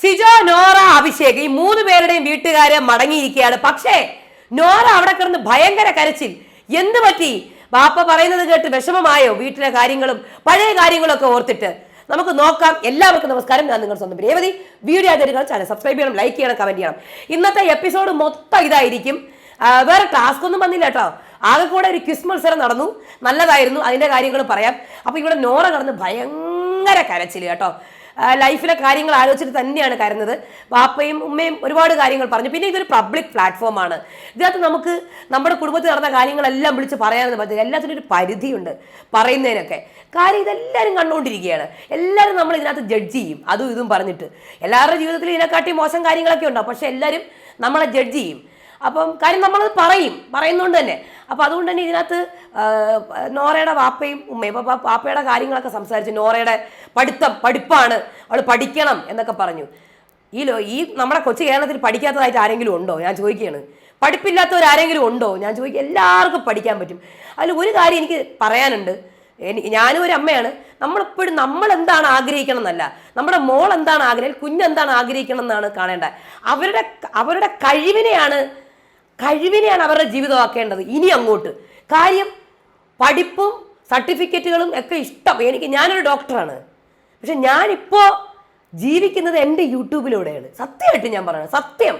സിജോ നോറ അഭിഷേക് ഈ മൂന്ന് പേരുടെയും വീട്ടുകാര് മടങ്ങിയിരിക്കുകയാണ്. പക്ഷേ നോറ അവിടെ കിടന്ന് ഭയങ്കര കരച്ചിൽ. എന്ത് പറ്റി? ബാപ്പ പറയുന്നത് കേട്ട് വിഷമമായോ? വീട്ടിലെ കാര്യങ്ങളും പഴയ കാര്യങ്ങളും ഒക്കെ ഓർത്തിട്ട്. നമുക്ക് നോക്കാം. എല്ലാവർക്കും നമസ്കാരം. ഞാൻ നിങ്ങൾ സ്വന്തം രേവതി. വീഡിയോ ആദ്യം ചാനൽ സബ്സ്ക്രൈബ് ചെയ്യണം ലൈക്ക് ചെയ്യണം കമന്റ് ചെയ്യണം. ഇന്നത്തെ എപ്പിസോഡ് മൊത്തം ഇതായിരിക്കും. വേറെ ടാസ്ക് ഒന്നും വന്നില്ല കേട്ടോ. ആകെ കൂടെ ഒരു ക്വിസ് മത്സരം നടന്നു. നല്ലതായിരുന്നു. അതിന്റെ കാര്യങ്ങൾ പറയാം. അപ്പൊ ഇവിടെ നോറ കടന്ന് ഭയങ്കര കരച്ചിൽ കേട്ടോ. ലൈഫിലെ കാര്യങ്ങൾ ആലോചിച്ചിട്ട് തന്നെയാണ് കരുന്നത് വാപ്പയും ഉമ്മയും ഒരുപാട് കാര്യങ്ങൾ പറഞ്ഞു. പിന്നെ ഇതൊരു പബ്ലിക് പ്ലാറ്റ്ഫോമാണ് ഇതിനകത്ത് നമുക്ക് നമ്മുടെ കുടുംബത്തിൽ നടന്ന കാര്യങ്ങളെല്ലാം വിളിച്ച് പറയാനൊന്നും പറ്റില്ല. എല്ലാത്തിനും ഒരു പരിധിയുണ്ട് പറയുന്നതിനൊക്കെ. കാര്യം ഇതെല്ലാവരും കണ്ടുകൊണ്ടിരിക്കുകയാണ്. എല്ലാവരും നമ്മൾ ഇതിനകത്ത് ജഡ്ജ് ചെയ്യും. അതും ഇതും പറഞ്ഞിട്ട്. എല്ലാവരുടെ ജീവിതത്തിൽ ഇതിനെക്കാട്ടി മോശം കാര്യങ്ങളൊക്കെ ഉണ്ടാവും. പക്ഷെ എല്ലാവരും നമ്മളെ ജഡ്ജ് ചെയ്യും. അപ്പം കാര്യം നമ്മളത് പറയും. പറയുന്നതുകൊണ്ട് തന്നെ. അപ്പം അതുകൊണ്ട് തന്നെ ഇതിനകത്ത് നോറയുടെ വാപ്പയും ഉമ്മയും അപ്പം പാപ്പയുടെ കാര്യങ്ങളൊക്കെ സംസാരിച്ചു നോറയുടെ പഠിത്തം പഠിപ്പാണ്. അവൾ പഠിക്കണം എന്നൊക്കെ പറഞ്ഞു. ഈ ലോ ഈ നമ്മുടെ കൊച്ചു കേരളത്തിൽ പഠിക്കാത്തതായിട്ട് ആരെങ്കിലും ഉണ്ടോ? ഞാൻ ചോദിക്കുകയാണ്. പഠിപ്പില്ലാത്തവർ ആരെങ്കിലും ഉണ്ടോ? ഞാൻ ചോദിക്കുക എല്ലാവർക്കും പഠിക്കാൻ പറ്റും. അതിൽ ഒരു കാര്യം എനിക്ക് പറയാനുണ്ട്. ഞാനും ഒരു അമ്മയാണ്. നമ്മളെപ്പോഴും നമ്മൾ എന്താണ് ആഗ്രഹിക്കണം എന്നല്ല. നമ്മുടെ മോൾ എന്താണ് ആഗ്രഹം? കുഞ്ഞെന്താണ് ആഗ്രഹിക്കണം എന്നാണ് കാണേണ്ടത്. അവരുടെ അവരുടെ കഴിവിനെയാണ് കഴിവിനെയാണ് അവരുടെ ജീവിതമാക്കേണ്ടത്. ഇനി അങ്ങോട്ട്. കാര്യം പഠിപ്പും സർട്ടിഫിക്കറ്റുകളും ഒക്കെ ഇഷ്ടം. എനിക്ക് ഞാനൊരു ഡോക്ടറാണ്. പക്ഷെ ഞാനിപ്പോൾ ജീവിക്കുന്നത് എന്റെ യൂട്യൂബിലൂടെയാണ്. സത്യമായിട്ട് ഞാൻ പറയുന്നത് സത്യം.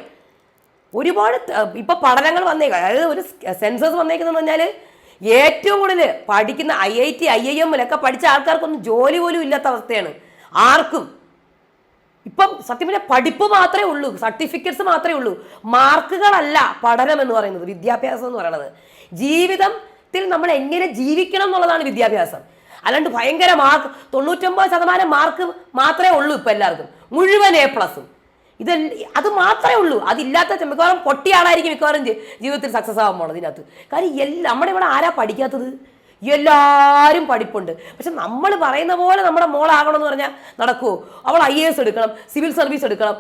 ഒരുപാട് ഇപ്പൊ പഠനങ്ങൾ വന്നേക്കാം. അതായത് ഒരു സെൻസസ് വന്നേക്കുന്നതെന്ന് പറഞ്ഞാൽ ഏറ്റവും കൂടുതൽ പഠിക്കുന്ന I I T I I എമ്മിലൊക്കെ പഠിച്ച ആൾക്കാർക്കൊന്നും ജോലി പോലും ഇല്ലാത്ത അവസ്ഥയാണ്. ആർക്കും. ഇപ്പം സത്യം പറഞ്ഞാൽ പഠിപ്പ് മാത്രമേ ഉള്ളൂ സർട്ടിഫിക്കറ്റ്സ് മാത്രമേ ഉള്ളൂ. മാർക്കുകളല്ല പഠനം എന്ന് പറയുന്നത് വിദ്യാഭ്യാസം എന്ന് പറയുന്നത്. ജീവിതത്തിൽ നമ്മൾ എങ്ങനെ ജീവിക്കണം എന്നുള്ളതാണ് വിദ്യാഭ്യാസം. അല്ലാണ്ട് ഭയങ്കര മാർക്ക് തൊണ്ണൂറ്റൊമ്പത് ശതമാനം മാർക്ക് മാത്രമേ ഉള്ളൂ ഇപ്പം എല്ലാവർക്കും. മുഴുവൻ എ പ്ലസും ഇത് അത് മാത്രമേ ഉള്ളൂ. അതില്ലാത്ത മിക്കവാറും പൊട്ടിയാളായിരിക്കും മിക്കവാറും ജീവിതത്തിൽ സക്സസ് ആവാൻ പോണത് ഇതിനകത്ത്. കാര്യം എല്ലാം നമ്മുടെ ഇവിടെ ആരാ പഠിക്കാത്തത്? എല്ലാവരും പഠിപ്പുണ്ട്. പക്ഷെ നമ്മൾ പറയുന്ന പോലെ നമ്മുടെ മോളാകണം എന്ന് പറഞ്ഞാൽ നടക്കുമോ അവൾ ഐ എസ് എടുക്കണം സിവിൽ സർവീസ് എടുക്കണം.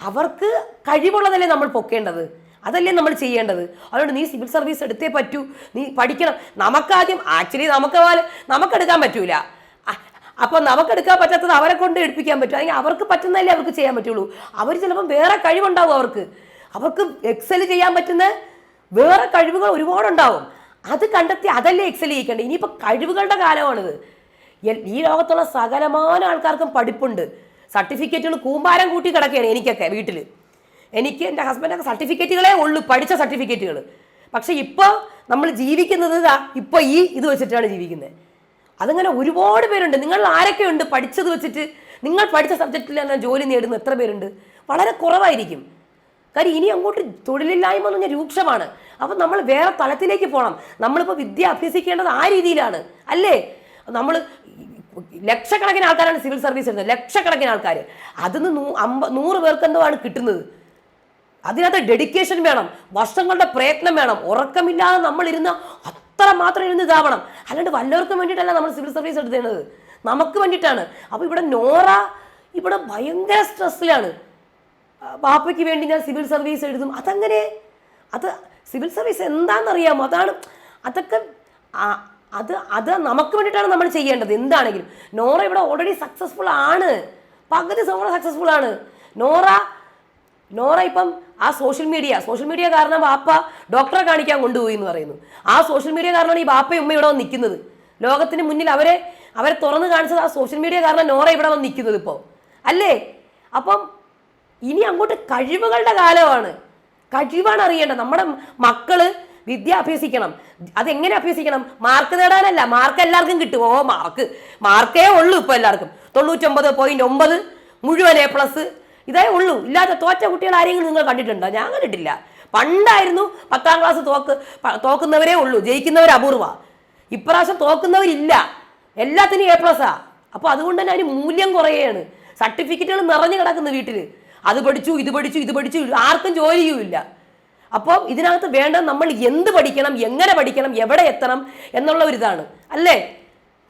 അവർക്ക് കഴിവുള്ളതല്ലേ നമ്മൾ പൊക്കേണ്ടത്. അതല്ലേ നമ്മൾ ചെയ്യേണ്ടത്. അതുകൊണ്ട് നീ സിവിൽ സർവീസ് എടുത്തേ പറ്റൂ. നീ പഠിക്കണം. നമുക്കാദ്യം ആക്ച്വലി നമുക്ക് നമുക്കെടുക്കാൻ പറ്റൂല. അപ്പോൾ അപ്പൊ നമുക്കെടുക്കാൻ പറ്റാത്തത് അവരെ കൊണ്ട് എടുപ്പിക്കാൻ പറ്റും. അല്ലെങ്കിൽ അവർക്ക് പറ്റുന്നതല്ലേ അവർക്ക് ചെയ്യാൻ പറ്റുള്ളൂ. അവർ ചിലപ്പം വേറെ കഴിവുണ്ടാവും അവർക്ക്. അവർക്ക് എക്സൽ ചെയ്യാൻ പറ്റുന്ന വേറെ കഴിവുകൾ ഒരുപാടുണ്ടാവും. അത് കണ്ടെത്തി അതല്ലേ എക്സൽ ചെയ്യിക്കേണ്ടത് ഇനിയിപ്പോൾ കഴിവുകളുടെ കാലമാണിത്. ഈ ലോകത്തുള്ള സകലമാന ആൾക്കാർക്കും പഠിപ്പുണ്ട്. സർട്ടിഫിക്കറ്റുകൾ കൂമ്പാരം കൂട്ടി കിടക്കുകയാണ് എനിക്കൊക്കെ വീട്ടിൽ എനിക്ക് എന്റെ ഹസ്ബൻഡൊക്കെ സർട്ടിഫിക്കറ്റുകളേ ഉള്ളൂ പഠിച്ച സർട്ടിഫിക്കറ്റുകൾ. പക്ഷേ ഇപ്പോൾ നമ്മൾ ജീവിക്കുന്നത് ഇപ്പോൾ ഈ ഇത് വെച്ചിട്ടാണ് ജീവിക്കുന്നത്. അതങ്ങനെ ഒരുപാട് പേരുണ്ട്. നിങ്ങൾ ആരൊക്കെ ഉണ്ട് പഠിച്ചത് വെച്ചിട്ട്? നിങ്ങൾ പഠിച്ച സബ്ജക്റ്റിൽ തന്നെ ജോലി നേടുന്ന എത്ര പേരുണ്ട്? വളരെ കുറവായിരിക്കും. കാര്യം ഇനി അങ്ങോട്ട് തൊഴിലില്ലായ്മ എന്ന് പറഞ്ഞാൽ രൂക്ഷമാണ്. അപ്പം നമ്മൾ വേറെ തലത്തിലേക്ക് പോകണം നമ്മളിപ്പോൾ വിദ്യ അഭ്യസിക്കേണ്ടത് ആ രീതിയിലാണ്. അല്ലേ? നമ്മൾ ലക്ഷക്കണക്കിന് ആൾക്കാരാണ് സിവിൽ സർവീസ് എടുത്തത് ലക്ഷക്കണക്കിന് ആൾക്കാർ അതിൽ നൂ അമ്പ നൂറ് പേർക്ക് എന്തോ ആണ് കിട്ടുന്നത്. അതിനകത്ത് ഡെഡിക്കേഷൻ വേണം. വർഷങ്ങളുടെ പ്രയത്നം വേണം. ഉറക്കമില്ലാതെ നമ്മൾ ഇരുന്ന് അത്ര മാത്രം ഇരുന്ന് ഇതാവണം. അല്ലാണ്ട് വല്ലവർക്കും വേണ്ടിയിട്ടല്ല നമ്മൾ സിവിൽ സർവീസ് എടുത്തേണ്ടത്. നമുക്ക് വേണ്ടിയിട്ടാണ്. അപ്പോൾ ഇവിടെ നോറ ഇവിടെ ഭയങ്കര സ്ട്രെസ്സിലാണ് ബാപ്പയ്ക്ക് വേണ്ടി ഞാൻ സിവിൽ സർവീസ് എഴുതും. അതങ്ങനെ അത് സിവിൽ സർവീസ് എന്താണെന്നറിയാമോ? അതാണ് അതൊക്കെ അത് അത് നമുക്ക് വേണ്ടിയിട്ടാണ് നമ്മൾ ചെയ്യേണ്ടത്. എന്താണെങ്കിലും നോറ ഇവിടെ ഓൾറെഡി സക്സസ്ഫുൾ ആണ്. പകുതി നോറ സക്സസ്ഫുൾ ആണ്. നോറ നോറ ഇപ്പം ആ സോഷ്യൽ മീഡിയ സോഷ്യൽ മീഡിയ കാരണം ബാപ്പ ഡോക്ടറെ കാണിക്കാൻ കൊണ്ടുപോയി എന്ന് പറയുന്നു. ആ സോഷ്യൽ മീഡിയ കാരണമാണ് ഈ ബാപ്പയും ഉമ്മ ഇവിടെ വന്ന് നിൽക്കുന്നത്. ലോകത്തിന് മുന്നിൽ അവരെ അവരെ തുറന്ന് കാണിച്ചത് ആ സോഷ്യൽ മീഡിയ കാരണം നോറ ഇവിടെ വന്ന് നിൽക്കുന്നത് ഇപ്പോൾ അല്ലേ? അപ്പം ഇനി അങ്ങോട്ട് കഴിവുകളുടെ കാലമാണ്. കഴിവാണ് അറിയേണ്ടത്. നമ്മുടെ മക്കൾ വിദ്യ അഭ്യസിക്കണം. അതെങ്ങനെ അഭ്യസിക്കണം? മാർക്ക് നേടാനല്ല. മാർക്ക് എല്ലാവർക്കും കിട്ടും. ഓ മാർക്ക്. മാർക്കേ ഉള്ളൂ ഇപ്പോൾ എല്ലാവർക്കും. തൊണ്ണൂറ്റൊമ്പത് പോയിന്റ് ഒമ്പത് മുഴുവൻ എ പ്ലസ് ഇതേ ഉള്ളൂ. ഇല്ലാത്ത തോറ്റ കുട്ടികൾ ആരെങ്കിലും നിങ്ങൾ കണ്ടിട്ടുണ്ടോ? ഞാൻ കണ്ടിട്ടില്ല. പണ്ടായിരുന്നു പത്താം ക്ലാസ് തോക്ക് തോക്കുന്നവരേ ഉള്ളൂ. ജയിക്കുന്നവർ അപൂർവ. ഇപ്രാവശ്യം തോക്കുന്നവരില്ല. എല്ലാത്തിനും എ പ്ലസ്സാ അപ്പോൾ അതുകൊണ്ട് തന്നെ അതിന് മൂല്യം കുറയാണ്. സർട്ടിഫിക്കറ്റുകൾ നിറഞ്ഞു കിടക്കുന്നു വീട്ടിൽ അത് പഠിച്ചു ഇത് പഠിച്ചു ഇത് പഠിച്ചു ആർക്കും ജോലിയുമില്ല. അപ്പോൾ ഇതിനകത്ത് വേണ്ട നമ്മൾ എന്ത് പഠിക്കണം എങ്ങനെ പഠിക്കണം എവിടെ എത്തണം എന്നുള്ള ഒരു ഇതാണ്. അല്ലേ?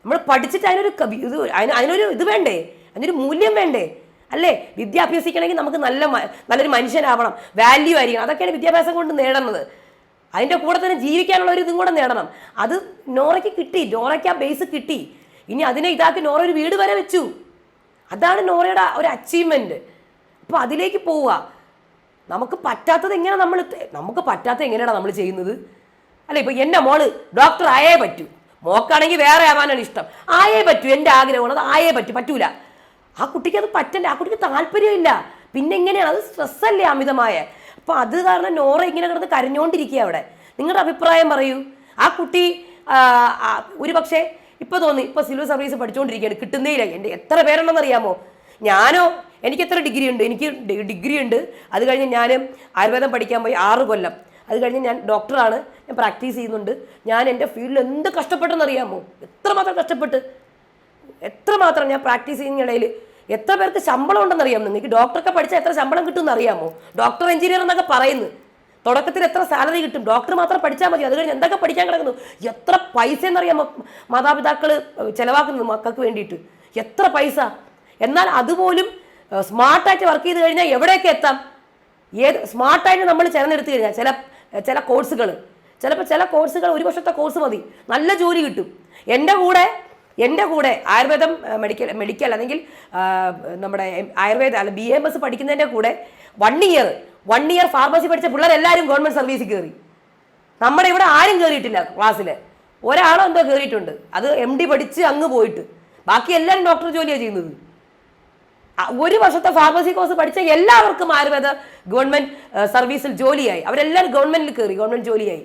നമ്മൾ പഠിച്ചിട്ട് അതിനൊരു കവി ഇത് അതിന് അതിനൊരു ഇത് വേണ്ടേ? അതിനൊരു മൂല്യം വേണ്ടേ? അല്ലേ? വിദ്യ അഭ്യസിക്കണമെങ്കിൽ നമുക്ക് നല്ല നല്ലൊരു മനുഷ്യനാവണം. വാല്യൂ ആയിരിക്കണം. അതൊക്കെയാണ് വിദ്യാഭ്യാസം കൊണ്ട് നേടുന്നത് അതിന്റെ കൂടെ തന്നെ ജീവിക്കാനുള്ള ഒരു ഇതും കൂടെ നേടണം. അത് നോറയ്ക്ക് കിട്ടി. നോറയ്ക്ക് ആ ബേസ് കിട്ടി. ഇനി അതിനെ ഇതാക്കി നോറ ഒരു വീട് വരെ വെച്ചു. അതാണ് നോറയുടെ ഒരു അച്ചീവ്മെന്റ് അപ്പൊ അതിലേക്ക് പോവുക. നമുക്ക് പറ്റാത്തത് എങ്ങനെ നമ്മൾ നമുക്ക് പറ്റാത്തത് എങ്ങനെയാണ് നമ്മൾ ചെയ്യുന്നത്? അല്ല ഇപ്പം എന്റെ മോൾ ഡോക്ടർ ആയേ പറ്റൂ. മോക്കാണെങ്കിൽ വേറെ ആവാനാണ് ഇഷ്ടം. ആയേ പറ്റൂ എന്റെ ആഗ്രഹമാണ് അത് ആയേ പറ്റൂ പറ്റൂല. ആ കുട്ടിക്ക് അത് പറ്റണ്ട ആ കുട്ടിക്ക് താല്പര്യമില്ല. പിന്നെ എങ്ങനെയാണ്? അത് സ്ട്രെസ്സല്ലേ അമിതമായ. അപ്പം അത് കാരണം നോറ ഇങ്ങനെ കിടന്ന് കരഞ്ഞുകൊണ്ടിരിക്കുക അവിടെ. നിങ്ങളുടെ അഭിപ്രായം പറയൂ. ആ കുട്ടി ഒരു പക്ഷേ ഇപ്പോൾ തോന്നി ഇപ്പോൾ സിവിൽ സർവീസ് പഠിച്ചുകൊണ്ടിരിക്കുകയാണ് കിട്ടുന്നേ ഇല്ല എന്റെ എത്ര പേരുണ്ടെന്ന് അറിയാമോ ഞാനോ? എനിക്ക് എത്ര ഡിഗ്രി ഉണ്ട്? എനിക്ക് ഡിഗ്രി ഉണ്ട്. അത് കഴിഞ്ഞ് ഞാൻ ആയുർവേദം പഠിക്കാൻ പോയി ആറ് കൊല്ലം. അത് കഴിഞ്ഞ് ഞാൻ ഡോക്ടറാണ് ഞാൻ പ്രാക്ടീസ് ചെയ്യുന്നുണ്ട്. ഞാൻ എന്റെ ഫീൽഡിൽ എന്ത് കഷ്ടപ്പെട്ടെന്ന് അറിയാമോ? എത്രമാത്രം കഷ്ടപ്പെട്ട്? എത്രമാത്രം ഞാൻ പ്രാക്ടീസ് ചെയ്യുന്നതിനിടയിൽ എത്ര പേർക്ക് ശമ്പളം ഉണ്ടെന്ന് അറിയാമോ? നിങ്ങൾക്ക് ഡോക്ടറൊക്കെ പഠിച്ചാൽ എത്ര ശമ്പളം കിട്ടുമെന്ന് അറിയാമോ? ഡോക്ടർ എഞ്ചിനീയർ എന്നൊക്കെ പറയുന്നു. തുടക്കത്തിൽ എത്ര സാലറി കിട്ടും? ഡോക്ടർ മാത്രം പഠിച്ചാൽ മതി. അത് കഴിഞ്ഞ് എന്തൊക്കെ പഠിക്കാൻ കിടക്കുന്നു? എത്ര പൈസ എന്നറിയാമോ മാതാപിതാക്കൾ ചിലവാക്കുന്നത് മക്കൾക്ക് വേണ്ടിയിട്ട്. എത്ര പൈസ? എന്നാൽ അതുപോലും സ്മാർട്ടായിട്ട് വർക്ക് ചെയ്ത് കഴിഞ്ഞാൽ എവിടെയൊക്കെ എത്താം? ഏത് സ്മാർട്ടായിട്ട് നമ്മൾ തിരഞ്ഞെടുത്ത് കഴിഞ്ഞാൽ ചില ചില കോഴ്സുകൾ ചിലപ്പോൾ ചില കോഴ്സുകൾ ഒരു വർഷത്തെ കോഴ്സ് മതി നല്ല ജോലി കിട്ടും. എന്റെ കൂടെ എന്റെ കൂടെ ആയുർവേദം മെഡിക്കൽ മെഡിക്കൽ അല്ലെങ്കിൽ നമ്മുടെ ആയുർവേദ അല്ല ബി എം എസ് പഠിക്കുന്നതിന്റെ കൂടെ one year one year pharmacy പഠിച്ച പിള്ളേരെല്ലാവരും ഗവൺമെന്റ് സർവീസിൽ കയറി. നമ്മുടെ ഇവിടെ ആരും കയറിയിട്ടില്ല ക്ലാസ്സിൽ ഒരാളോ എന്തോ കയറിയിട്ടുണ്ട്. അത് എം ഡി പഠിച്ച് അങ്ങ് പോയിട്ട്. ബാക്കി എല്ലാവരും ഡോക്ടർ ജോലിയാണ് ചെയ്യുന്നത്. ഒരു വർഷത്തെ ഫാർമസി കോഴ്സ് പഠിച്ച എല്ലാവർക്കും ആയുർവേദ ഗവൺമെന്റ് സർവീസിൽ ജോലിയായി. അവരെല്ലാവരും ഗവൺമെന്റിൽ കയറി ഗവൺമെന്റ് ജോലിയായി.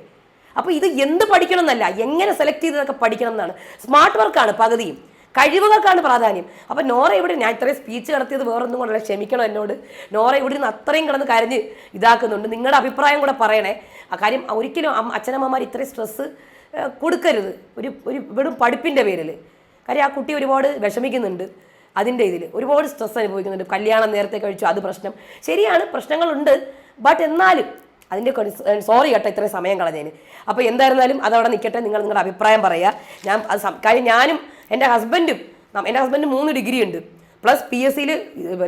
അപ്പോൾ ഇത് എന്ത് പഠിക്കണം എന്നല്ല എങ്ങനെ സെലക്ട് ചെയ്തതൊക്കെ പഠിക്കണം എന്നാണ് സ്മാർട്ട് വർക്കാണ് പകുതിയും. കഴിവുകൾക്കാണ് പ്രാധാന്യം. അപ്പം നോറ ഇവിടെ ഞാൻ ഇത്രയും സ്പീച്ച് നടത്തിയത് വേറൊന്നും കൊണ്ടല്ല ക്ഷമിക്കണം എന്നോട്. നോറ ഇവിടെ നിന്ന് അത്രയും കിടന്ന് കരഞ്ഞ് ഇതാക്കുന്നുണ്ട്. നിങ്ങളുടെ അഭിപ്രായം കൂടെ പറയണേ. ആ കാര്യം ഒരിക്കലും അച്ഛനമ്മമാർ ഇത്രയും സ്ട്രെസ് കൊടുക്കരുത്. ഒരു ഒരു വെറും പഠിപ്പിന്റെ പേരിൽ കാര്യം ആ കുട്ടി ഒരുപാട് വിഷമിക്കുന്നുണ്ട്. അതിന്റെ ഇതിൽ ഒരുപാട് സ്ട്രെസ് അനുഭവിക്കുന്നുണ്ട്. കല്യാണം നേരത്തെ കഴിച്ചു അത് പ്രശ്നം. ശരിയാണ് പ്രശ്നങ്ങളുണ്ട്. ബട്ട് എന്നാലും അതിന്റെ സോറി കേട്ടോ ഇത്രയും സമയം കളഞ്ഞതിന്. അപ്പോൾ എന്തായിരുന്നാലും അതവിടെ നിൽക്കട്ടെ നിങ്ങൾ നിങ്ങളുടെ അഭിപ്രായം പറയുക. ഞാൻ അത് കാര്യം ഞാനും എന്റെ ഹസ്ബൻഡും എന്റെ ഹസ്ബൻഡ് മൂന്ന് ഡിഗ്രി ഉണ്ട്. പ്ലസ് പി എസ് സിയിൽ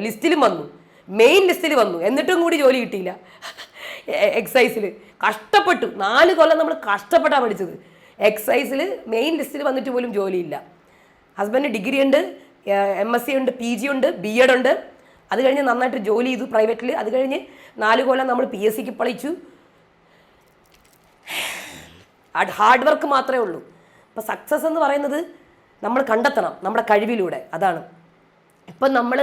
ലിസ്റ്റിലും വന്നു. മെയിൻ ലിസ്റ്റിൽ വന്നു. എന്നിട്ടും കൂടി ജോലി കിട്ടിയില്ല. എക്സൈസിൽ കഷ്ടപ്പെട്ടു. നാല് കൊല്ലം നമ്മൾ കഷ്ടപ്പെട്ടാണ് പഠിച്ചത്. എക്സൈസിൽ മെയിൻ ലിസ്റ്റിൽ വന്നിട്ട് പോലും ജോലിയില്ല. ഹസ്ബൻഡ് ഡിഗ്രി ഉണ്ട്. എം എസ് സി ഉണ്ട് പി ജി ഉണ്ട് ബി എഡ് ഉണ്ട്. അത് കഴിഞ്ഞ് നന്നായിട്ട് ജോലി ചെയ്തു പ്രൈവറ്റിൽ അത് കഴിഞ്ഞ് നാല് കൊല്ലം നമ്മൾ പി എസ് സിക്ക് പളിച്ചു. ഹാർഡ് വർക്ക് മാത്രമേ ഉള്ളൂ. അപ്പോൾ സക്സസ് എന്ന് പറയുന്നത് നമ്മൾ കണ്ടെത്തണം നമ്മുടെ കഴിവിലൂടെ. അതാണ്. ഇപ്പം നമ്മൾ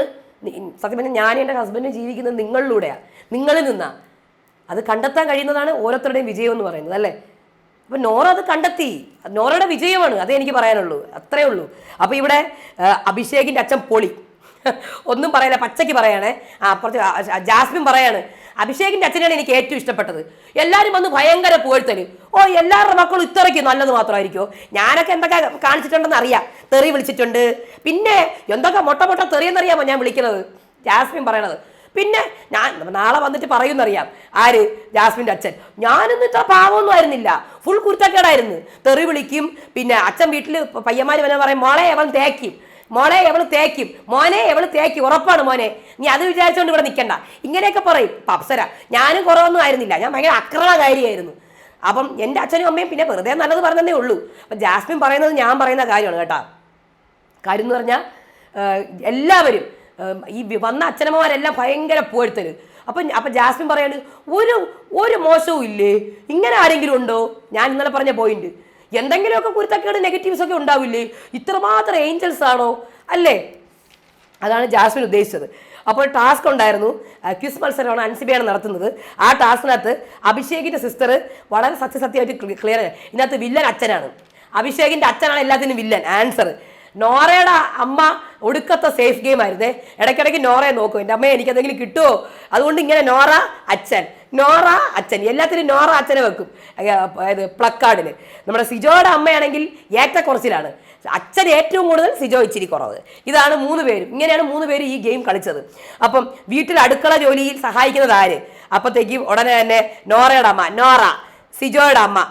സത്യം പറഞ്ഞാൽ ഞാൻ എന്റെ ഹസ്ബൻഡ് ജീവിക്കുന്നത് നിങ്ങളിലൂടെയാണ് നിങ്ങളിൽ നിന്നാണ് അത് കണ്ടെത്താൻ കഴിയുന്നതാണ് ഓരോരുത്തരുടെയും വിജയം എന്ന് പറയുന്നത് അല്ലേ? അപ്പം നോറ അത് കണ്ടെത്തി. നോറയുടെ വിജയമാണ് അതേ എനിക്ക് പറയാനുള്ളൂ അത്രേ ഉള്ളൂ. അപ്പോൾ ഇവിടെ അഭിഷേകിന്റെ അച്ഛൻ പൊളി. ഒന്നും പറയല പച്ചയ്ക്ക് പറയണേ. ആ അപ്പുറത്ത് ജാസ്മിൻ പറയാണ് അഭിഷേകിന്റെ അച്ഛനെയാണ് എനിക്ക് ഏറ്റവും ഇഷ്ടപ്പെട്ടത്. എല്ലാവരും വന്ന് ഭയങ്കര പുകഴ്ത്തൽ. ഓ എല്ലാവരുടെ മക്കളും ഇത്രയ്ക്ക് നല്ലത് മാത്രമായിരിക്കുമോ ഞാനൊക്കെ എന്തൊക്കെ കാണിച്ചിട്ടുണ്ടെന്ന് അറിയാം. തെറി വിളിച്ചിട്ടുണ്ട്. പിന്നെ എന്തൊക്കെ മൊട്ട മൊട്ട തെറിയെന്നറിയാമോ ഞാൻ വിളിക്കുന്നത്? ജാസ്മിൻ പറയണത്. പിന്നെ ഞാൻ നാളെ വന്നിട്ട് പറയുമെന്നറിയാം ആര്? ജാസ്മിന്റെ അച്ഛൻ. ഞാനൊന്നും ഇത്ര പാവമൊന്നും ആയിരുന്നില്ല. ഫുൾ കുരുത്തക്കേടായിരുന്നു. തെറി വിളിക്കും. പിന്നെ അച്ഛൻ വീട്ടിൽ പയ്യന്മാർ വന്നാൽ പറയും മോളെ അവൻ തേക്കും. മോളെ എവൾ തേക്കും. മോനെ എവൾ തേക്കും. ഉറപ്പാണ് മോനെ. നീ അത് വിചാരിച്ചുകൊണ്ട് ഇവിടെ നിൽക്കണ്ട ഇങ്ങനെയൊക്കെ പറയും. അപ്സര ഞാനും കുറവൊന്നും ആയിരുന്നില്ല. ഞാൻ ഭയങ്കര അക്രമകാരിയായിരുന്നു. അപ്പം എന്റെ അച്ഛനും അമ്മയും പിന്നെ വെറുതെ നല്ലത് പറഞ്ഞതേ ഉള്ളൂ. അപ്പം ജാസ്മിൻ പറയുന്നത് ഞാൻ പറയുന്ന കാര്യമാണ് കേട്ടോ. കാര്യം എന്ന് പറഞ്ഞാൽ എല്ലാവരും ഈ വന്ന അച്ഛനമ്മമാരെല്ലാം ഭയങ്കര പൂഴ്ത്തൽ അപ്പം അപ്പം ജാസ്മിൻ പറയാണ് ഒരു ഒരു മോശവും ഇല്ലേ? ഇങ്ങനെ ആരെങ്കിലും ഉണ്ടോ? ഞാൻ ഇന്നലെ പറഞ്ഞ പോയിന്റ് എന്തെങ്കിലുമൊക്കെ കുരുത്തക്കേട് നെഗറ്റീവ്സ് ഒക്കെ ഉണ്ടാവില്ലേ? ഇത്രമാത്രം ഏഞ്ചൽസ് ആണോ? അല്ലേ? അതാണ് ജാസ്മിൻ ഉദ്ദേശിച്ചത്. അപ്പോൾ ടാസ്ക് ഉണ്ടായിരുന്നു ക്വിസ് മത്സരമാണ് അൻസിബയാണ് നടത്തുന്നത്. ആ ടാസ്കിനകത്ത് അഭിഷേകിന്റെ സിസ്റ്റർ വളരെ സത്യസത്യമായിട്ട് ക്ലിയർ ഇതിനകത്ത് വില്ലൻ അച്ഛനാണ്. അഭിഷേകിന്റെ അച്ഛനാണ് എല്ലാത്തിനും വില്ലൻ ആൻസർ നോറയുടെ അമ്മ ഒടുക്കത്തെ സേഫ് ഗെയിം ആയിരുന്നേ. ഇടയ്ക്കിടയ്ക്ക് നോറയെ നോക്കും. എന്റെ അമ്മയെ എനിക്ക് എന്തെങ്കിലും കിട്ടുമോ അതുകൊണ്ട് ഇങ്ങനെ നോറ അച്ഛൻ. നോറ അച്ഛൻ. എല്ലാത്തിനും നോറ അച്ഛനെ വെക്കും. അതായത് പ്ലക്കാർഡിൽ നമ്മുടെ സിജോയുടെ അമ്മയാണെങ്കിൽ ഏറ്റക്കുറച്ചിലാണ്. അച്ഛൻ ഏറ്റവും കൂടുതൽ സിജോ ഇച്ചിരി കുറവ്. ഇതാണ് മൂന്ന് പേരും. ഇങ്ങനെയാണ് മൂന്ന് പേര് ഈ ഗെയിം കളിച്ചത്. അപ്പം വീട്ടിൽ അടുക്കള ജോലിയിൽ സഹായിക്കുന്നത് ആര്? അപ്പോഴത്തേക്കും ഉടനെ തന്നെ നോറയുടെ അമ്മ. നോറ സിജോയുടെ അമ്മ.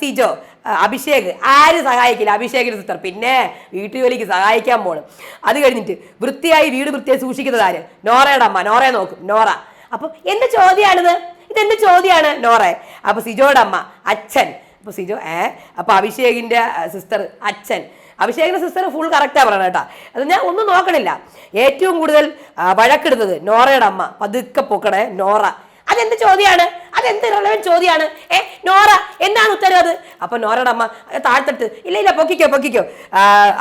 സിജോ അഭിഷേക്. ആര് സഹായിക്കില്ല? അഭിഷേകിന് സിസ്റ്റർ പിന്നെ വീട്ടുജോലിക്ക് സഹായിക്കാൻ പോകണം അത് കഴിഞ്ഞിട്ട് വൃത്തിയായി വീട് വൃത്തിയായി സൂക്ഷിക്കുന്നത് ആര്? നോറയുടെ അമ്മ. നോറയെ നോക്കും. നോറ. അപ്പൊ എന്ത് ചോദ്യമാണിത് ഇതെന്ത് ചോദ്യമാണ് നോറെ അപ്പൊ സിജോയുടെ അമ്മ അച്ഛൻ. അപ്പൊ സിജോ ഏ? അപ്പൊ അഭിഷേകിന്റെ സിസ്റ്റർ അച്ഛൻ. അഭിഷേകിന്റെ സിസ്റ്റർ ഫുൾ കറക്റ്റാ പറയണം കേട്ടാ. അത് ഞാൻ ഒന്നും നോക്കണില്ല. ഏറ്റവും കൂടുതൽ വഴക്കെടുത്തത് നോറയുടെ അമ്മ. പതുക്കെ പൊക്കണേ നോറ. അതെന്ത് ചോദ്യമാണ് അതെന്ത് റെലവൻ ചോദ്യമാണ് ഏ നോറ എന്താണ് ഉത്തരം അത്? അപ്പൊ നോറയുടെ അമ്മ താഴ്ത്തിട്ട്. ഇല്ല ഇല്ല പൊക്കിക്കോ പൊക്കിക്കോ.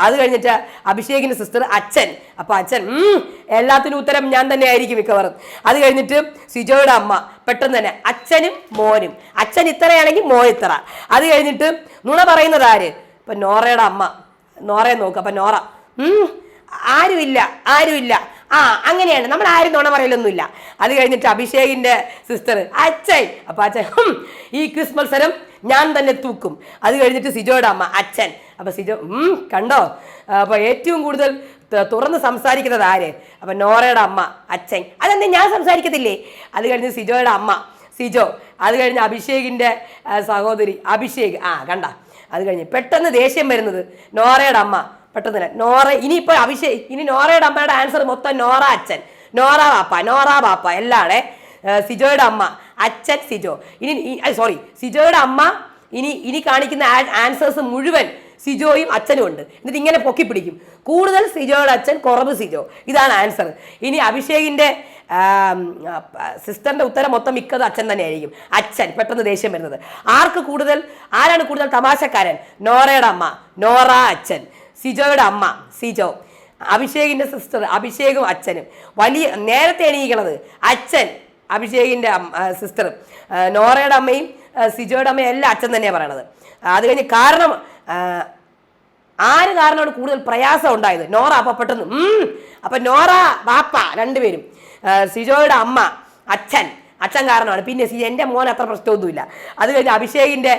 അത് കഴിഞ്ഞിട്ട് അഭിഷേകിന്റെ സിസ്റ്റർ അച്ഛൻ. അപ്പൊ അച്ഛൻ എല്ലാത്തിനും ഉത്തരം ഞാൻ തന്നെ ആയിരിക്കും മിക്കവാറും. അത് കഴിഞ്ഞിട്ട് സിജോയുടെ അമ്മ പെട്ടെന്ന് തന്നെ അച്ഛനും മോനും. അച്ഛൻ ഇത്രയാണെങ്കിൽ മോൻ ഇത്ര. അത് കഴിഞ്ഞിട്ട് നുണ പറയുന്നത് ആര്? ഇപ്പൊ നോറയുടെ അമ്മ. നോറയെ നോക്കുക അപ്പൊ നോറ ആരുമില്ല ആരുമില്ല. ആ അങ്ങനെയാണ്. നമ്മൾ ആരും നുണ പറയലൊന്നുമില്ല. അത് കഴിഞ്ഞിട്ട് അഭിഷേകിന്റെ സിസ്റ്റർ അച്ഛൻ. അപ്പൊ അച്ഛൻ ഈ ക്വിസ് മത്സരം ഞാൻ തന്നെ തൂക്കും. അത് കഴിഞ്ഞിട്ട് സിജോയുടെ അമ്മ അച്ഛൻ. അപ്പൊ സിജോ ഉം കണ്ടോ? അപ്പൊ ഏറ്റവും കൂടുതൽ തുറന്ന് സംസാരിക്കുന്നത് ആര്? അപ്പൊ നോറയുടെ അമ്മ അച്ഛൻ. അതെന്താ ഞാൻ സംസാരിക്കത്തില്ലേ? അത് കഴിഞ്ഞ് സിജോയുടെ അമ്മ സിജോ. അത് കഴിഞ്ഞ് അഭിഷേകിന്റെ സഹോദരി അഭിഷേക്. ആ കണ്ട. അത് കഴിഞ്ഞ് പെട്ടെന്ന് ദേഷ്യം വരുന്നത് നോറയുടെ അമ്മ പെട്ടെന്ന് തന്നെ. നോറ ഇനിയിപ്പോ അഭിഷേ ഇനി നോറയുടെ അമ്മയുടെ ആൻസർ മൊത്തം നോറ അച്ഛൻ. നോറ ബാപ്പ നോറ ബാപ്പ എല്ലാടെ സിജോയുടെ അമ്മ അച്ഛൻ സിജോ. ഇനി സോറി സിജോയുടെ അമ്മ ഇനി ഇനി കാണിക്കുന്ന ആൻസേഴ്സ് മുഴുവൻ സിജോയും അച്ഛനും ഉണ്ട്. എന്നിട്ട് ഇങ്ങനെ പൊക്കി പിടിക്കും. കൂടുതൽ സിജോയുടെ അച്ഛൻ കുറവ് സിജോ. ഇതാണ് ആൻസർ ഇനി അഭിഷേകിന്റെ സിസ്റ്ററിന്റെ ഉത്തരം മൊത്തം മിക്കത് അച്ഛൻ തന്നെയായിരിക്കും. അച്ഛൻ പെട്ടെന്ന് ദേഷ്യം വരുന്നത്. ആർക്ക് കൂടുതൽ ആരാണ് കൂടുതൽ തമാശക്കാരൻ? നോറയുടെ അമ്മ നോറ അച്ഛൻ. സിജോയുടെ അമ്മ സിജോ. അഭിഷേകിന്റെ സിസ്റ്റർ അഭിഷേകും അച്ഛനും. വലിയ നേരത്തെ എണീക്കണത് അച്ഛൻ അഭിഷേകിന്റെ സിസ്റ്ററും നോറയുടെ അമ്മയും സിജോയുടെ അമ്മയും എല്ലാം അച്ഛൻ തന്നെയാണ് പറയണത്. അത് കഴിഞ്ഞ് കാരണം ആര് കാരണമാണ് കൂടുതൽ പ്രയാസം ഉണ്ടായത്? നോറ അപ്പൊ പെട്ടെന്ന്. അപ്പൊ നോറ വാപ്പ രണ്ടുപേരും. സിജോയുടെ അമ്മ അച്ഛൻ. അച്ഛൻ കാരണമാണ്. പിന്നെ സി എന്റെ മോൻ അത്ര പ്രശ്നമൊന്നുമില്ല. അത് കഴിഞ്ഞ് അഭിഷേകിന്റെ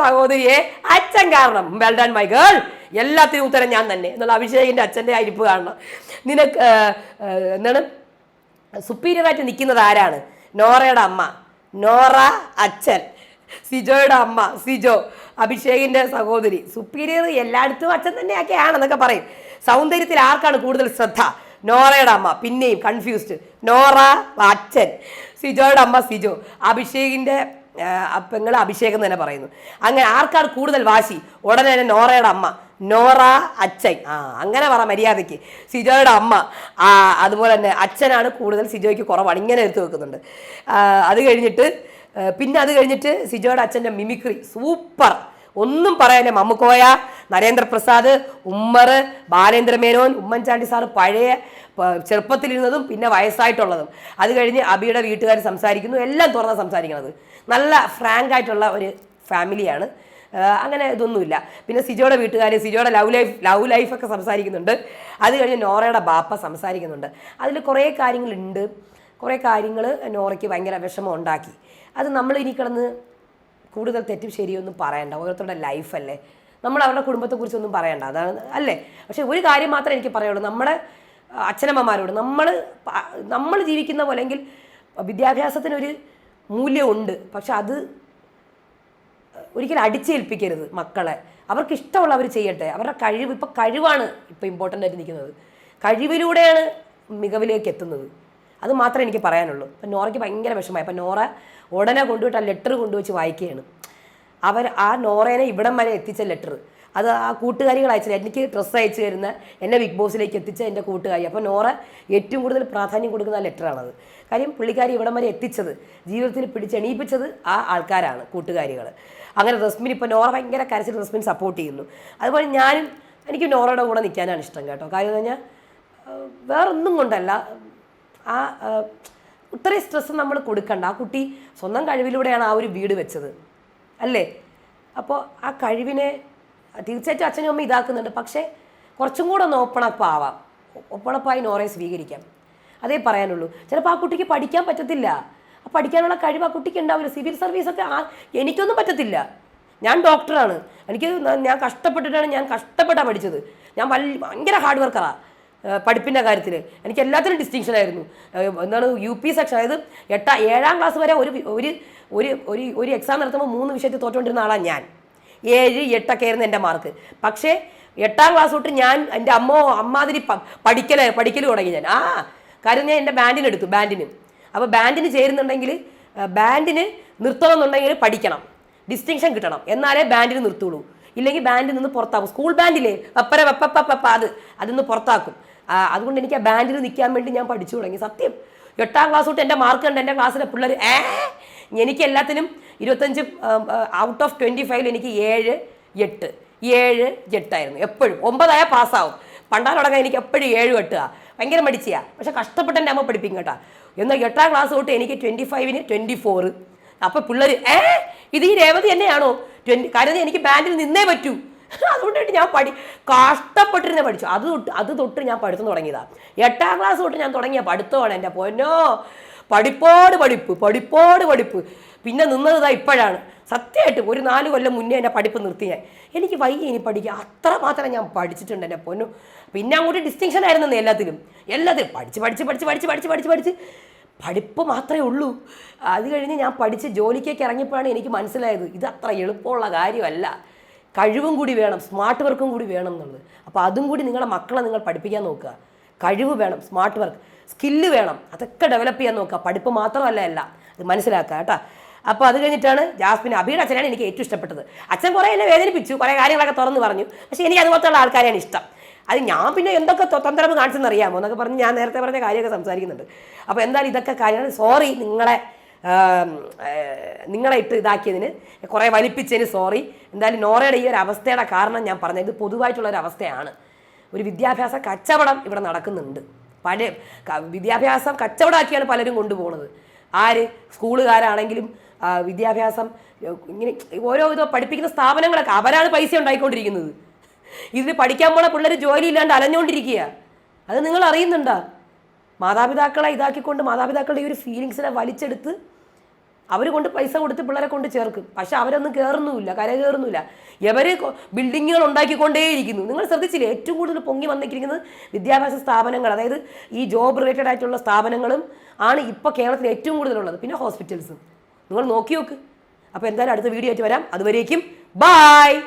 സഹോദരിയെ അച്ഛൻ കാരണം. വെൽ ഡൺ മൈ ഗേൾ എല്ലാത്തിനും ഉത്തരം ഞാൻ തന്നെ. എന്നുള്ള അഭിഷേകിന്റെ അച്ഛന്റെ അരിപ്പ് കാണണം. നിനക്ക് എന്താണ്? സുപ്പീരിയറായിട്ട് നിൽക്കുന്നത് ആരാണ്? നോറയുടെ അമ്മ. നോറ അച്ഛൻ. സിജോയുടെ അമ്മ സിജോ. അഭിഷേകിന്റെ സഹോദരി. സുപ്പീരിയർ എല്ലായിടത്തും അച്ഛൻ തന്നെയൊക്കെയാണെന്നൊക്കെ പറയും. സൗന്ദര്യത്തിൽ ആർക്കാണ് കൂടുതൽ ശ്രദ്ധ? നോറയുടെ അമ്മ പിന്നെയും കൺഫ്യൂസ്ഡ് നോറ അച്ഛൻ സിജോയുടെ അമ്മ സിജോ. അഭിഷേകിന്റെ പെങ്ങൾ അഭിഷേകം തന്നെ പറയുന്നു. അങ്ങനെ ആർക്കാണ് കൂടുതൽ വാശി? ഉടനെ തന്നെ നോറയുടെ അമ്മ. നോറ അച്ഛൻ. ആ അങ്ങനെ പറ മര്യാദയ്ക്ക്. സിജോയുടെ അമ്മ. ആ അതുപോലെ തന്നെ അച്ഛനാണ് കൂടുതൽ സിജോയ്ക്ക് കുറവാണ്. ഇങ്ങനെ എടുത്തു വെക്കുന്നുണ്ട്. അത് കഴിഞ്ഞിട്ട് പിന്നെ അത് കഴിഞ്ഞിട്ട് സിജോയുടെ അച്ഛന്റെ മിമിക്രി സൂപ്പർ. ഒന്നും പറയാനില്ല. മമ്മുക്കോയ നരേന്ദ്രപ്രസാദ് ഉമ്മർ ബാലേന്ദ്രമേനോൻ ഉമ്മൻചാണ്ടി സാറ് പഴയ ചെറുപ്പത്തിലിരുന്നതും പിന്നെ വയസ്സായിട്ടുള്ളതും. അത് കഴിഞ്ഞ് അബിയുടെ വീട്ടുകാർ സംസാരിക്കുന്നു. എല്ലാം തുറന്ന് സംസാരിക്കുന്നത് നല്ല ഫ്രാങ്ക് ആയിട്ടുള്ള ഒരു ഫാമിലിയാണ്. അങ്ങനെ ഇതൊന്നുമില്ല. പിന്നെ സിജോയുടെ വീട്ടുകാർ സിജോയുടെ ലവ് ലൈഫ് ലവ് ലൈഫൊക്കെ സംസാരിക്കുന്നുണ്ട്. അത് കഴിഞ്ഞ് നോറയുടെ ബാപ്പ സംസാരിക്കുന്നുണ്ട്. അതിൽ കുറേ കാര്യങ്ങളുണ്ട്. കുറേ കാര്യങ്ങൾ നോറയ്ക്ക് ഭയങ്കര വിഷമം ഉണ്ടാക്കി. അത് നമ്മൾ ഇനി കിടന്ന് കൂടുതൽ തെറ്റും ശരിയൊന്നും പറയണ്ട. ഓരോരുത്തരുടെ ലൈഫല്ലേ നമ്മൾ അവരുടെ കുടുംബത്തെക്കുറിച്ചൊന്നും പറയണ്ട. അതാണ് അല്ലേ? പക്ഷേ ഒരു കാര്യം മാത്രമേ എനിക്ക് പറയുള്ളൂ നമ്മുടെ അച്ഛനമ്മമാരോട് നമ്മൾ നമ്മൾ ജീവിക്കുന്ന പോലെ എങ്കിൽ വിദ്യാഭ്യാസത്തിനൊരു മൂല്യമുണ്ട്. പക്ഷെ അത് ഒരിക്കലും അടിച്ചേൽപ്പിക്കരുത് മക്കളെ. അവർക്ക് ഇഷ്ടമുള്ള അവർ ചെയ്യട്ടെ. അവരുടെ കഴിവ് ഇപ്പം കഴിവാണ് ഇപ്പം ഇമ്പോർട്ടന്റ് ആയിട്ട് നിൽക്കുന്നത്. കഴിവിലൂടെയാണ് മികവിലേക്ക് എത്തുന്നത്. അത് മാത്രമേ എനിക്ക് പറയാനുള്ളൂ. അപ്പം നോറയ്ക്ക് ഭയങ്കര വിഷമമായി. അപ്പം നോറ ഉടനെ കൊണ്ടുപോയിട്ട് ആ ലെറ്റർ കൊണ്ടുവച്ച് വായിക്കുകയാണ്. അവർ ആ നോറേനെ ഇവിടം വരെ എത്തിച്ച ലെറ്റർ അത് ആ കൂട്ടുകാരികൾ അയച്ചത്. എനിക്ക് ഡ്രസ്സ് അയച്ചു തരുന്ന എന്നെ ബിഗ് ബോസിലേക്ക് എത്തിച്ച എന്റെ കൂട്ടുകാരി. അപ്പോൾ നോറ ഏറ്റവും കൂടുതൽ പ്രാധാന്യം കൊടുക്കുന്ന ലെറ്ററാണത് കാര്യം പുള്ളിക്കാരി ഇവിടം വരെ എത്തിച്ചത് ജീവിതത്തിൽ പിടിച്ചെണീപ്പിച്ചത് ആ ആൾക്കാരാണ് കൂട്ടുകാരികൾ. അങ്ങനെ റസ്മിൻ ഇപ്പോൾ നോറ ഭയങ്കര കരച്ചിൽ റസ്മിൻ സപ്പോർട്ട് ചെയ്യുന്നു. അതുപോലെ ഞാനും എനിക്ക് നോറയുടെ കൂടെ നിൽക്കാനാണ് ഇഷ്ടം കേട്ടോ. കാര്യം എന്ന് പറഞ്ഞാൽ വേറൊന്നും കൊണ്ടല്ല. ആ ഇത്രയും സ്ട്രെസ് നമ്മൾ കൊടുക്കണ്ട. ആ കുട്ടി സ്വന്തം കഴിവിലൂടെയാണ് ആ ഒരു വീട് വെച്ചത്. അല്ലേ? അപ്പോൾ ആ കഴിവിനെ തീർച്ചയായിട്ടും അച്ഛനും അമ്മ ഇതാക്കുന്നുണ്ട്. പക്ഷേ കുറച്ചും കൂടെ ഒന്ന് ഓപ്പണപ്പ് ആവാം. ഓപ്പൺ നോറെ സ്വീകരിക്കാം. അതേ പറയാനുള്ളൂ. ചിലപ്പോൾ ആ കുട്ടിക്ക് പഠിക്കാൻ പറ്റത്തില്ല. ആ പഠിക്കാനുള്ള കഴിവ് ആ കുട്ടിക്ക് ഉണ്ടാവില്ല. സിവിൽ സർവീസൊക്കെ ആ എനിക്കൊന്നും പറ്റത്തില്ല. ഞാൻ ഡോക്ടറാണ് എനിക്ക് ഞാൻ കഷ്ടപ്പെട്ടിട്ടാണ് ഞാൻ കഷ്ടപ്പെട്ടാണ് പഠിച്ചത്. ഞാൻ വലിയ ഭയങ്കര ഹാർഡ് വർക്കറാണ് പഠിപ്പിന്റെ കാര്യത്തിൽ എനിക്ക് എല്ലാത്തിനും ഡിസ്റ്റിങ്ഷൻ ആയിരുന്നു. എന്താണ് യു പി സെക്ഷൻ അതായത് എട്ടാം ഏഴാം ക്ലാസ് വരെ ഒരു ഒരു ഒരു ഒരു ഒരു എക്സാം നടത്തുമ്പോൾ മൂന്ന് വിഷയത്തിൽ തോറ്റുകൊണ്ടിരുന്ന ആളാണ് ഞാൻ. ഏഴ് എട്ടൊക്കെ ആയിരുന്നു എന്റെ മാർക്ക് പക്ഷേ എട്ടാം ക്ലാസ് തൊട്ട് ഞാൻ എന്റെ അമ്മ അമ്മാതിരി പഠിക്കൽ പഠിക്കൽ തുടങ്ങി ഞാൻ. ആ കാര്യം ഞാൻ എന്റെ ബാൻഡിന് എടുത്തു ബാൻഡിന് അപ്പോൾ ബാൻഡിന് ചേരുന്നുണ്ടെങ്കിൽ ബാൻഡിന് നിർത്തണം എന്നുണ്ടെങ്കിൽ പഠിക്കണം. ഡിസ്റ്റിങ്ഷൻ കിട്ടണം. എന്നാലേ ബാൻഡിന് നിർത്തുള്ളൂ. ഇല്ലെങ്കിൽ ബാൻഡിൽ നിന്ന് പുറത്താക്കും. സ്കൂൾ ബാൻഡില്ലേ പപ്പര പപ്പ അത്. അതിന്ന് പുറത്താക്കും. അതുകൊണ്ട് എനിക്ക് ആ ബാൻഡിൽ നിൽക്കാൻ വേണ്ടി ഞാൻ പഠിച്ചു തുടങ്ങി. സത്യം. എട്ടാം ക്ലാസ് തൊട്ട് എന്റെ മാർക്ക് കണ്ട് എന്റെ ക്ലാസ്സിലെ പിള്ളേർ ഏ? എനിക്ക് എല്ലാത്തിനും ഇരുപത്തഞ്ച് ഔട്ട് ഓഫ് ട്വന്റി ഫൈവിൽ എനിക്ക് ഏഴ് എട്ട്. ഏഴ് എട്ടായിരുന്നു എപ്പോഴും. ഒമ്പതായ പാസ്സാവും പണ്ടാലോടങ്ങാൻ എനിക്ക് എപ്പോഴും ഏഴ് എട്ടുക ഭയങ്കര മടിച്ചിയാ. പക്ഷെ കഷ്ടപ്പെട്ട് എന്റെ അമ്മ പഠിപ്പിക്കും കേട്ടോ. എന്നാൽ എട്ടാം ക്ലാസ് തൊട്ട് എനിക്ക് ട്വന്റി ഫൈവിന് ട്വന്റി ഫോറ് അപ്പോൾ പിള്ളേർ ഏ? ഇത് ഈ രേവതി തന്നെയാണോ? ട്വന്റി കാര്യം എനിക്ക് ബാൻഡിൽ നിന്നേ പറ്റൂ. അതുകൊണ്ടിട്ട് ഞാൻ പഠി കഷ്ടപ്പെട്ടിരുന്നേ പഠിച്ചു. അത് തൊട്ട് അത് തൊട്ട് ഞാൻ പഠിത്തം തുടങ്ങിയതാണ് എട്ടാം ക്ലാസ് തൊട്ട് ഞാൻ തുടങ്ങിയ പഠിത്തമാണ് എന്റെ പൊന്നോ. പഠിപ്പോട് പഠിപ്പ് പഠിപ്പോട് പഠിപ്പ്. പിന്നെ നിന്നതാ ഇപ്പോഴാണ്. സത്യമായിട്ട് ഒരു നാല് കൊല്ലം മുന്നേ എന്റെ പഠിപ്പ് നിർത്തി ഞാൻ. എനിക്ക് വയ്യ ഇനി പഠിക്കുക അത്ര മാത്രം ഞാൻ പഠിച്ചിട്ടുണ്ട് എന്റെ പൊന്നു. പിന്നെ അങ്ങോട്ട് ഡിസ്റ്റിങ്ഷൻ ആയിരുന്നു എല്ലാത്തിലും. എല്ലാത്തിലും പഠിച്ച് പഠിച്ച് പഠിച്ച് പഠിച്ച് പഠിച്ച് പഠിച്ച് പഠിച്ച്. പഠിപ്പ് മാത്രമേ ഉള്ളൂ. അത് കഴിഞ്ഞ് ഞാൻ പഠിച്ച് ജോലിക്കേക്ക് ഇറങ്ങിയപ്പോഴാണ് എനിക്ക് മനസ്സിലായത് ഇത് അത്ര എളുപ്പമുള്ള കാര്യമല്ല. കഴിവും കൂടി വേണം സ്മാർട്ട് വർക്കും കൂടി വേണം എന്നുള്ളത്. അപ്പോൾ അതും കൂടി നിങ്ങളുടെ മക്കളെ നിങ്ങൾ പഠിപ്പിക്കാൻ നോക്കുക. കഴിവ് വേണം സ്മാർട്ട് വർക്ക് സ്കില്ല് വേണം അതൊക്കെ ഡെവലപ്പ് ചെയ്യാൻ നോക്കുക. പഠിപ്പ് മാത്രമല്ല അല്ല. അത് മനസ്സിലാക്കുക കേട്ടോ. അപ്പോൾ അത് കഴിഞ്ഞിട്ടാണ് ജാസ്മിൻ അബിയുടെ അച്ഛനാണ് എനിക്ക് ഏറ്റവും ഇഷ്ടപ്പെട്ടത്. അച്ഛൻ കുറേ എന്നെ വേദനിപ്പിച്ചു കുറേ കാര്യങ്ങളൊക്കെ തുറന്ന് പറഞ്ഞു. പക്ഷേ എനിക്ക് അതുപോലത്തുള്ള ആൾക്കാരെയാണ് ഇഷ്ടം. അത് ഞാൻ പിന്നെ എന്തൊക്കെ തന്ത്രം കാണിച്ചെന്ന് അറിയാമോ എന്നൊക്കെ പറഞ്ഞ് ഞാൻ നേരത്തെ പറഞ്ഞ കാര്യമൊക്കെ സംസാരിക്കുന്നുണ്ട്. അപ്പോൾ എന്തായാലും ഇതൊക്കെ കാര്യങ്ങൾ സോറി നിങ്ങളെ നിങ്ങളെ ഇട്ട് ഇതാക്കിയതിന് കുറേ വലിപ്പിച്ചതിന് സോറി എന്തായാലും നോറയുടെ ഈ ഒരു അവസ്ഥയുടെ കാരണം ഞാൻ പറഞ്ഞത് ഇത് പൊതുവായിട്ടുള്ള ഒരു അവസ്ഥയാണ്. ഒരു വിദ്യാഭ്യാസ കച്ചവടം ഇവിടെ നടക്കുന്നുണ്ട്. പല വിദ്യാഭ്യാസം കച്ചവടമാക്കിയാണ് പലരും കൊണ്ടുപോകുന്നത് ആര്? സ്കൂളുകാരാണെങ്കിലും വിദ്യാഭ്യാസം ഇങ്ങനെ ഓരോ ഇതോ പഠിപ്പിക്കുന്ന സ്ഥാപനങ്ങളൊക്കെ അവരാണ് പൈസ ഉണ്ടായിക്കൊണ്ടിരിക്കുന്നത്. ഇതിൽ പഠിക്കാൻ പോണ പിള്ളേർ ജോലി ഇല്ലാണ്ട് അലഞ്ഞുകൊണ്ടിരിക്കുക അത് നിങ്ങൾ അറിയുന്നുണ്ടോ? മാതാപിതാക്കളെ ഇതാക്കിക്കൊണ്ട് മാതാപിതാക്കളുടെ ഈ ഒരു ഫീലിങ്സിനെ വലിച്ചെടുത്ത് അവർ കൊണ്ട് പൈസ കൊടുത്ത് പിള്ളേരെ കൊണ്ട് ചേർക്കും. പക്ഷെ അവരൊന്നും കയറുന്നുമില്ല കര കയറുന്നില്ല ഇവർ ബിൽഡിങ്ങുകൾ ഉണ്ടാക്കിക്കൊണ്ടേയിരിക്കുന്നു. നിങ്ങൾ ശ്രദ്ധിച്ചില്ലേ? ഏറ്റവും കൂടുതൽ പൊങ്ങി വന്നിരിക്കുന്നത് വിദ്യാഭ്യാസ സ്ഥാപനങ്ങൾ അതായത് ഈ ജോബ് റിലേറ്റഡ് ആയിട്ടുള്ള സ്ഥാപനങ്ങളും ആണ് ഇപ്പോൾ കേരളത്തിൽ ഏറ്റവും കൂടുതലുള്ളത്. പിന്നെ ഹോസ്പിറ്റൽസും നിങ്ങൾ നോക്കി നോക്ക്. അപ്പോൾ എന്തായാലും അടുത്ത വീഡിയോ ആയിട്ട് വരാം. അതുവരേക്കും ബായ്